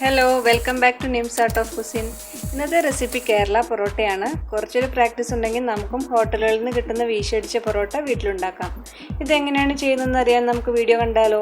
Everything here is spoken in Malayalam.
Hello welcome back to Nim's art of cuisine ഇന്നത്തെ റെസിപ്പി കേരള പൊറോട്ടയാണ്. കുറച്ചൊരു പ്രാക്ടീസ് ഉണ്ടെങ്കിൽ നമുക്കും ഹോട്ടലുകളിൽ നിന്ന് കിട്ടുന്ന വീശടിച്ച പൊറോട്ട വീട്ടിലുണ്ടാക്കാം. ഇതെങ്ങനെയാണ് ചെയ്യുന്നതെന്ന് അറിയാൻ നമുക്ക് വീഡിയോ കണ്ടാലോ?